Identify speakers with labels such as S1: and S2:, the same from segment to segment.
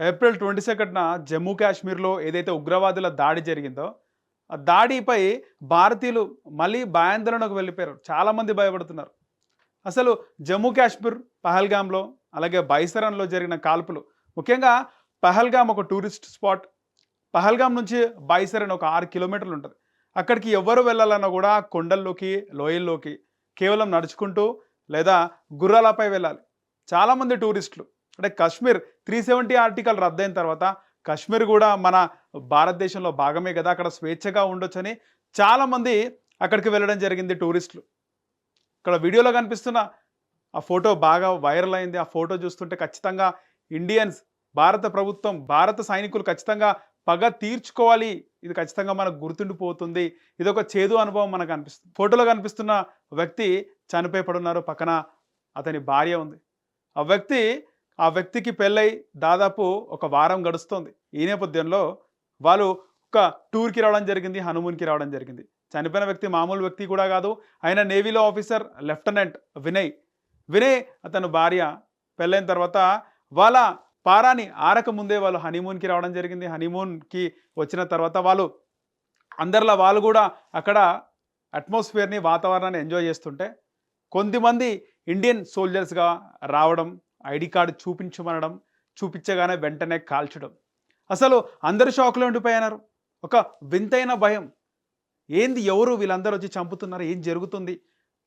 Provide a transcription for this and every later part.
S1: April twenty సెకండ్న Jammu కాశ్మీర్లో ఏదైతే ఉగ్రవాదుల దాడి జరిగిందో ఆ దాడిపై భారతీయులు మళ్ళీ భయాందోళనకు వెళ్ళిపోయారు. చాలామంది భయపడుతున్నారు. అసలు జమ్మూ కాశ్మీర్ పహల్గామ్లో అలాగే బైసరన్లో జరిగిన కాల్పులు ముఖ్యంగా పహల్గామ్ ఒక టూరిస్ట్ స్పాట్ పహల్గామ్ నుంచి బైసరన్ ఒక ఆరు కిలోమీటర్లు ఉంటుంది. అక్కడికి ఎవరు వెళ్ళాలన్నా కూడా కొండల్లోకి లోయల్లోకి కేవలం నడుచుకుంటూ లేదా గుర్రాలపై వెళ్ళాలి. చాలామంది టూరిస్టులు అంటే కశ్మీర్ త్రీ సెవెంటీ ఆర్టికల్ రద్దయిన తర్వాత కశ్మీర్ కూడా మన భారతదేశంలో భాగమే కదా. అక్కడ స్వేచ్ఛగా ఉండొచ్చని చాలామంది అక్కడికి వెళ్ళడం జరిగింది టూరిస్టులు. ఇక్కడ వీడియోలో కనిపిస్తున్న ఆ ఫోటో బాగా వైరల్ అయింది. ఆ ఫోటో చూస్తుంటే ఖచ్చితంగా ఇండియన్స్ భారత ప్రభుత్వం భారత సైనికులు ఖచ్చితంగా పగ తీర్చుకోవాలి. ఇది ఖచ్చితంగా మనకు గుర్తుండిపోతుంది. ఇది ఒక చేదు అనుభవం మనకు అనిపిస్తుంది. ఫోటోలో కనిపిస్తున్న వ్యక్తి చనిపోయి పడున్నారు. పక్కన అతని భార్య ఉంది. ఆ వ్యక్తి ఆ వ్యక్తికి పెళ్ళై దాదాపు ఒక వారం గడుస్తుంది. ఈ నేపథ్యంలో వాళ్ళు ఒక టూర్కి రావడం జరిగింది హనుమూన్కి రావడం జరిగింది. చనిపోయిన వ్యక్తి మామూలు వ్యక్తి కూడా కాదు ఆయన నేవీలో ఆఫీసర్ లెఫ్టినెంట్ వినయ్. వినయ్ అతను భార్య. పెళ్ళైన తర్వాత వాళ్ళ పారాని ఆరక ముందే వాళ్ళు హనీమూన్కి రావడం జరిగింది. హనీమూన్కి వచ్చిన తర్వాత వాళ్ళు అందరిలో వాళ్ళు కూడా అక్కడ అట్మాస్ఫియర్ని వాతావరణాన్ని ఎంజాయ్ చేస్తుంటే కొంతమంది ఇండియన్ సోల్జర్స్గా రావడం ఐడి కార్డు చూపించమనడం చూపించగానే వెంటనే కాల్చడం. అసలు అందరు షాక్లో ఉండిపోయినారు. ఒక వింతైన భయం. ఏంది ఎవరు వీళ్ళందరూ వచ్చి చంపుతున్నారు? ఏం జరుగుతుంది?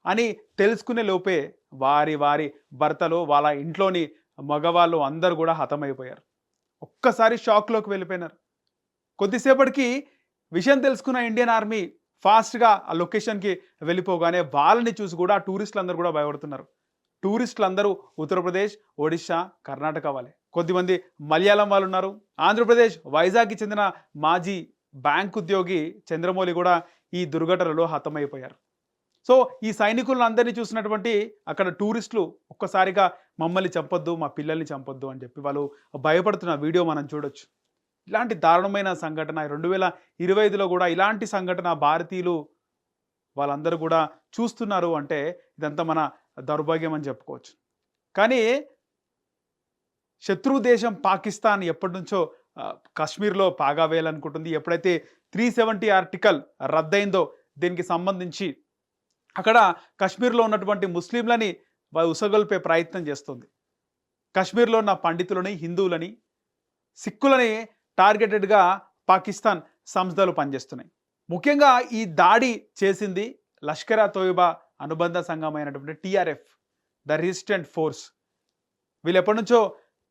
S1: అని తెలుసుకునే లోపే వారి వారి భర్తలు వాళ్ళ ఇంట్లోని మగవాళ్ళు అందరు కూడా హతమైపోయారు. ఒక్కసారి షాక్లోకి వెళ్ళిపోయినారు. కొద్దిసేపటికి విషయం తెలుసుకున్న ఇండియన్ ఆర్మీ ఫాస్ట్గా ఆ లొకేషన్కి వెళ్ళిపోగానే వాళ్ళని చూసి కూడా టూరిస్టులు అందరూ కూడా భయపడుతున్నారు. టూరిస్టులు అందరూ ఉత్తరప్రదేశ్ ఒడిశా కర్ణాటక వాళ్ళే. కొద్దిమంది మలయాళం వాళ్ళు ఉన్నారు ఆంధ్రప్రదేశ్ వైజాగ్కి చెందిన మాజీ బ్యాంక్ ఉద్యోగి చంద్రమౌళి కూడా ఈ దుర్ఘటనలో హతమైపోయారు. సో ఈ సైనికులను అందరినీ చూసినటువంటి అక్కడ టూరిస్టులు ఒక్కసారిగా మమ్మల్ని చంపొద్దు మా పిల్లల్ని చంపొద్దు అని చెప్పి వాళ్ళు భయపడుతున్న వీడియో మనం చూడొచ్చు. ఇలాంటి దారుణమైన సంఘటన రెండు వేల ఇరవై ఐదులో కూడా ఇలాంటి సంఘటన భారతీయులు వాళ్ళందరూ కూడా చూస్తున్నారు అంటే ఇదంతా మన దౌర్భాగ్యం అని చెప్పుకోవచ్చు. కానీ శత్రు దేశం పాకిస్తాన్ ఎప్పటి నుంచో కాశ్మీర్లో పాగా వేయాలనుకుంటుంది. ఎప్పుడైతే త్రీ సెవెంటీ ఆర్టికల్ రద్దయిందో దీనికి సంబంధించి అక్కడ కాశ్మీర్లో ఉన్నటువంటి ముస్లింలని ఉసగొల్పే ప్రయత్నం చేస్తుంది. కాశ్మీర్లో ఉన్న పండితులని హిందువులని సిక్కులని టార్గెటెడ్గా పాకిస్తాన్ సంస్థలు పనిచేస్తున్నాయి. ముఖ్యంగా ఈ దాడి చేసింది లష్కరా తోయిబా అనుబంధ సంఘమైనటువంటి టీఆర్ఎఫ్ ద రెసిస్టెంట్ ఫోర్స్ వీళ్ళు ఎప్పటి నుంచో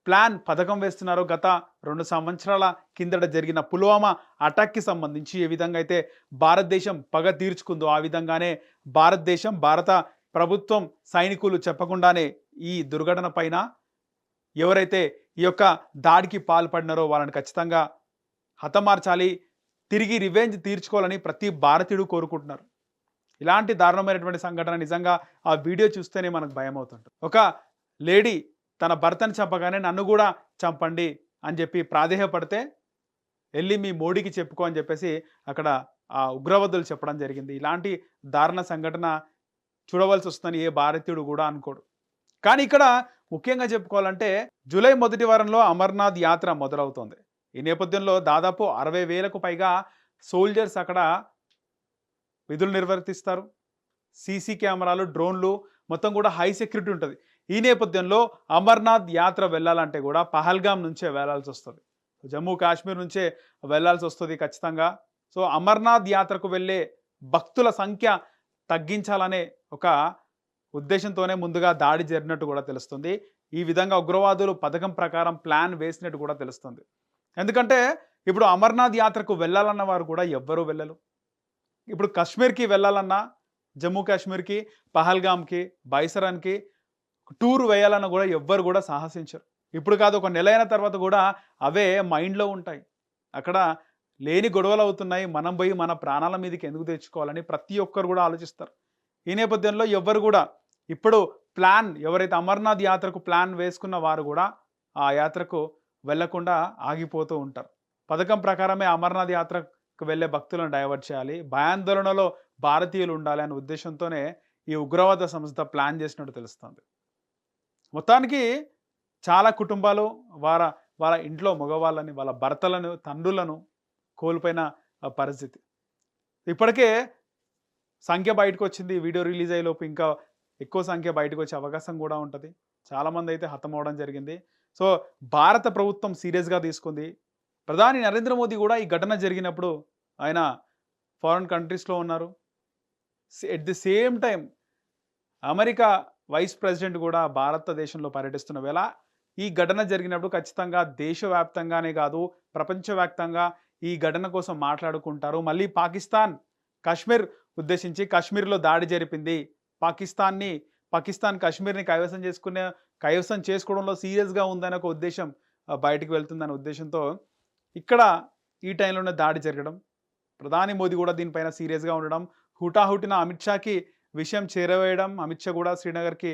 S1: ప్లాన్ పథకం వేస్తున్నారు. గత రెండు సంవత్సరాల కిందట జరిగిన పుల్వామా అటాక్కి సంబంధించి ఏ విధంగా అయితే భారతదేశం పగ తీర్చుకుందో ఆ విధంగానే భారతదేశం భారత ప్రభుత్వం సైనికులు చెప్పకుండానే ఈ దుర్ఘటన పైన ఎవరైతే ఈ యొక్క దాడికి పాల్పడినారో వాళ్ళని ఖచ్చితంగా హతమార్చాలి తిరిగి రివెంజ్ తీర్చుకోవాలని ప్రతి భారతీయుడు కోరుకుంటున్నారు. ఇలాంటి దారుణమైనటువంటి సంఘటన నిజంగా ఆ వీడియో చూస్తేనే మనకు భయం అవుతుంటుంది ఒక లేడీ తన భర్తను చంపగానే నన్ను కూడా చంపండి అని చెప్పి ప్రాధేయపడితే వెళ్ళి మీ మోడీకి చెప్పుకో అని చెప్పేసి అక్కడ ఆ ఉగ్రవాదులు చెప్పడం జరిగింది. ఇలాంటి దారుణ సంఘటన చూడవలసి వస్తుందని ఏ భారతీయుడు కూడా అనుకోడు. కానీ ఇక్కడ ముఖ్యంగా చెప్పుకోవాలంటే జూలై మొదటి వారంలో అమర్నాథ్ యాత్ర మొదలవుతోంది. ఈ నేపథ్యంలో దాదాపు అరవై వేలకు పైగా సోల్జర్స్ అక్కడ విధులు నిర్వర్తిస్తారు. సీసీ కెమెరాలు డ్రోన్లు మొత్తం కూడా హై సెక్యూరిటీ ఉంటుంది. ఈ నేపథ్యంలో అమర్నాథ్ యాత్ర వెళ్ళాలంటే కూడా పహల్గామ్ నుంచే వెళ్ళాల్సి వస్తుంది. జమ్మూ కాశ్మీర్ నుంచే వెళ్ళాల్సి వస్తుంది ఖచ్చితంగా. సో అమర్నాథ్ యాత్రకు వెళ్ళే భక్తుల సంఖ్య తగ్గించాలనే ఒక ఉద్దేశంతోనే ముందుగా దాడి జరిగినట్టు కూడా తెలుస్తుంది. ఈ విధంగా ఉగ్రవాదులు పథకం ప్రకారం ప్లాన్ వేసినట్టు కూడా తెలుస్తుంది. ఎందుకంటే ఇప్పుడు అమర్నాథ్ యాత్రకు వెళ్ళాలన్న వారు కూడా ఎవ్వరూ వెళ్ళరు. ఇప్పుడు కాశ్మీర్కి వెళ్ళాలన్నా జమ్మూ కాశ్మీర్కి పహల్గామ్కి బైసరాన్కి టూర్ వేయాలన్నా కూడా ఎవ్వరు కూడా సాహసించరు. ఇప్పుడు కాదు ఒక నెల అయిన తర్వాత కూడా అవే మైండ్లో ఉంటాయి. అక్కడ లేని గొడవలు అవుతున్నాయి మనం పోయి మన ప్రాణాల మీదకి ఎందుకు తెచ్చుకోవాలని ప్రతి ఒక్కరు కూడా ఆలోచిస్తారు. ఈ నేపథ్యంలో ఎవ్వరు కూడా ఇప్పుడు ప్లాన్ ఎవరైతే అమర్నాథ్ యాత్రకు ప్లాన్ వేసుకున్న వారు కూడా ఆ యాత్రకు వెళ్ళకుండా ఆగిపోతూ ఉంటారు. పథకం ప్రకారమే అమర్నాథ్ యాత్రకు వెళ్ళే భక్తులను డైవర్ట్ చేయాలి. భయాందోళనలో భారతీయులు ఉండాలి అనే ఉద్దేశంతోనే ఈ ఉగ్రవాద సంస్థ ప్లాన్ చేసినట్టు తెలుస్తుంది. మొత్తానికి చాలా కుటుంబాలు వార వాళ్ళ ఇంట్లో మగవాళ్ళని వాళ్ళ భర్తలను తండ్రులను కోల్పోయిన ఆ, పరిస్థితి. ఇప్పటికే సంఖ్య బయటకు వచ్చింది. వీడియో రిలీజ్ అయ్యేలోపు ఇంకా ఎక్కువ సంఖ్య బయటకు వచ్చే అవకాశం కూడా ఉంటుంది. చాలామంది అయితే హతమవడం జరిగింది. సో భారత ప్రభుత్వం సీరియస్గా తీసుకుంది. ప్రధాని నరేంద్ర మోదీ కూడా ఈ ఘటన జరిగినప్పుడు ఆయన ఫారిన్ కంట్రీస్లో ఉన్నారు. At the same time America vice president కూడా భారతదేశంలో పర్యటిస్తున్న వేళ ఈ ఘటన జరిగినప్పుడు ఖచ్చితంగా దేశవ్యాప్తంగానే కాదు ప్రపంచవ్యాప్తంగా ఈ ఘటన కోసం మాట్లాడుకుంటారు. మళ్ళీ పాకిస్తాన్ కాశ్మీర్ ఉద్దేశించి కాశ్మీర్లో దాడి జరిపింది. పాకిస్తాన్ని పాకిస్తాన్ కాశ్మీర్ని కైవసం చేసుకునే కైవసం చేసుకోవడంలో సీరియస్గా ఉందనే ఒక ఉద్దేశం బయటకు వెళ్తుందనే ఉద్దేశంతో ఇక్కడ ఈ టైంలోనే దాడి జరగడం ప్రధాని మోదీ కూడా దీనిపైన సీరియస్గా ఉండడం హుటాహుటిన అమిత్ షాకి విషయం చేరవేయడం అమిత్ షా కూడా శ్రీనగర్కి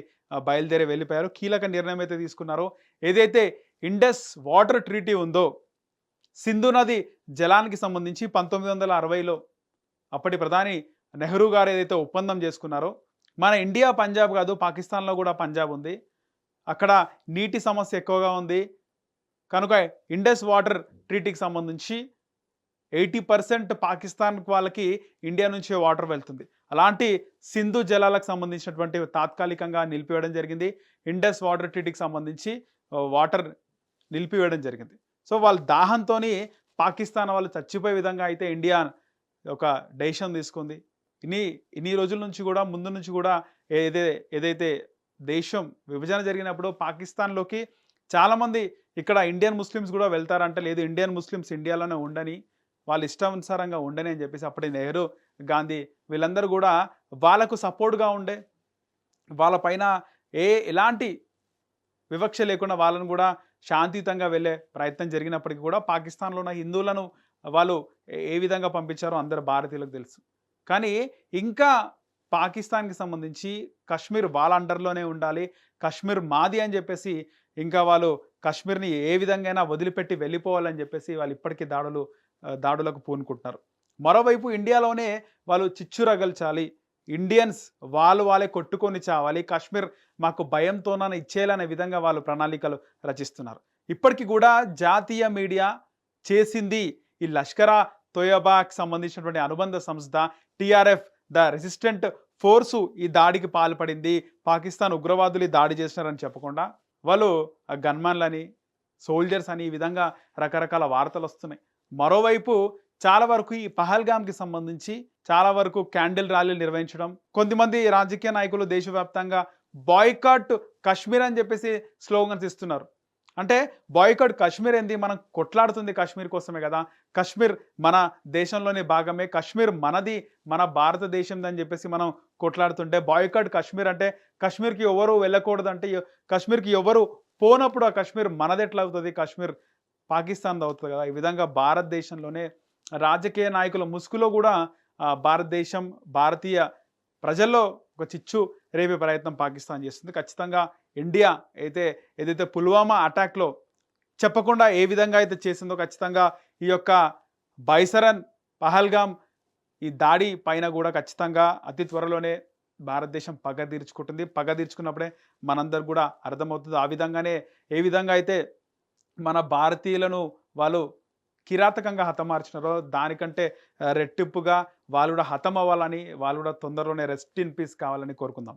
S1: బయలుదేరి వెళ్ళిపోయారు. కీలక నిర్ణయం అయితే తీసుకున్నారో. ఏదైతే ఇండస్ వాటర్ ట్రీటీ ఉందో సింధు నది జలానికి సంబంధించి పంతొమ్మిది వందల అరవైలో అప్పటి ప్రధాని నెహ్రూ గారు ఏదైతే ఒప్పందం చేసుకున్నారో మన ఇండియా పంజాబ్ కాదు పాకిస్తాన్లో కూడా పంజాబ్ ఉంది. అక్కడ నీటి సమస్య ఎక్కువగా ఉంది. కనుక ఇండస్ వాటర్ ట్రీటీకి సంబంధించి ఎయిటీ పర్సెంట్ పాకిస్తాన్ వాళ్ళకి ఇండియా నుంచే వాటర్ వెళ్తుంది. అలాంటి సింధు జలాలకు సంబంధించినటువంటి తాత్కాలికంగా నిలిపివేయడం జరిగింది. ఇండస్ వాటర్ ట్రీటీకి సంబంధించి వాటర్ నిలిపివేయడం జరిగింది. సో వాళ్ళ దాహంతో పాకిస్తాన్ వాళ్ళు చచ్చిపోయే విధంగా అయితే ఇండియా ఒక డెసిషన్ తీసుకుంది. ఇన్ని ఇన్ని రోజుల నుంచి కూడా ముందు నుంచి కూడా ఏదే ఏదైతే దేశం విభజన జరిగినప్పుడు పాకిస్తాన్లోకి చాలామంది ఇక్కడ ఇండియన్ ముస్లిమ్స్ కూడా వెళ్తారంటే లేదు ఇండియన్ ముస్లిమ్స్ ఇండియాలోనే ఉండని వాళ్ళ ఇష్టానుసారంగా ఉండని అని చెప్పేసి అప్పటి నెహ్రూ గాంధీ వీళ్ళందరూ కూడా వాళ్ళకు సపోర్ట్గా ఉండే వాళ్ళపైన ఏ ఎలాంటి వివక్ష లేకుండా వాళ్ళను కూడా శాంతియుతంగా వెళ్ళే ప్రయత్నం జరిగినప్పటికీ కూడా పాకిస్తాన్లో ఉన్న హిందువులను వాళ్ళు ఏ- ఏ విధంగా పంపించారో అందరు భారతీయులకు తెలుసు. కానీ ఇంకా పాకిస్తాన్కి సంబంధించి కశ్మీర్ వాళ్ళ అండర్లోనే ఉండాలి కశ్మీర్ మాది అని చెప్పేసి ఇంకా వాళ్ళు కశ్మీర్ని ఏ విధంగా వదిలిపెట్టి వెళ్ళిపోవాలని చెప్పేసి వాళ్ళు ఇప్పటికీ దాడులు దాడులకు పూనుకుంటున్నారు. మరోవైపు ఇండియాలోనే వాళ్ళు చిచ్చురగల్చాలి. ఇండియన్స్ వాళ్ళు వాళ్ళే కొట్టుకొని చావాలి. కాశ్మీర్ మాకు భయంతోనని ఇచ్చేయాలనే విధంగా వాళ్ళు ప్రణాళికలు రచిస్తున్నారు. ఇప్పటికీ కూడా జాతీయ మీడియా చేసింది ఈ లష్కరా తోయబాకి సంబంధించినటువంటి అనుబంధ సంస్థ టిఆర్ఎఫ్ ద రెసిస్టెంట్ ఫోర్సు ఈ దాడికి పాల్పడింది. పాకిస్తాన్ ఉగ్రవాదులు దాడి చేసినారని చెప్పకుండా వాళ్ళు గన్మాన్లని సోల్జర్స్ అని ఈ విధంగా రకరకాల వార్తలు వస్తున్నాయి. మరోవైపు చాలా వరకు ఈ పహల్గామ్కి సంబంధించి చాలా వరకు క్యాండిల్ ర్యాలీలు నిర్వహించడం కొంతమంది రాజకీయ నాయకులు దేశవ్యాప్తంగా బాయ్కాట్ కాశ్మీర్ అని చెప్పేసి స్లోగన్స్ ఇస్తున్నారు. అంటే బాయ్కట్ కాశ్మీర్ ఏంది? మనం కొట్లాడుతుంది కాశ్మీర్ కోసమే కదా. కాశ్మీర్ మన దేశంలోని భాగమే. కాశ్మీర్ మనది మన భారతదేశంది అని చెప్పేసి మనం కొట్లాడుతుంటే బాయ్కట్ కాశ్మీర్ అంటే కాశ్మీర్కి ఎవరు వెళ్ళకూడదు అంటే కాశ్మీర్కి ఎవరు పోనప్పుడు ఆ కాశ్మీర్ మనది ఎట్లా అవుతుంది? కాశ్మీర్ పాకిస్తాన్ది అవుతుంది కదా. ఈ విధంగా భారతదేశంలోనే రాజకీయ నాయకుల ముసుగులో కూడా భారతదేశం భారతీయ ప్రజల్లో ఒక చిచ్చు రేపే ప్రయత్నం పాకిస్తాన్ చేస్తుంది. ఖచ్చితంగా ఇండియా అయితే ఏదైతే పుల్వామా అటాక్లో చెప్పకుండా ఏ విధంగా అయితే చేసిందో ఖచ్చితంగా ఈ యొక్క బైసరన్ పహల్గామ్ ఈ దాడి పైన కూడా ఖచ్చితంగా అతి త్వరలోనే భారతదేశం పగ తీర్చుకుంటుంది. పగ తీర్చుకున్నప్పుడే మనందరు కూడా అర్థమవుతుంది. ఆ విధంగానే ఏ విధంగా అయితే మన భారతీయులను వాళ్ళు కిరాతకంగా హతమార్చినారో దానికంటే రెట్టింపుగా వాళ్ళు కూడా హతం అవ్వాలని వాళ్ళు కూడా తొందరలోనే రెస్ట్ ఇన్ పీస్ కావాలని కోరుకుందాం.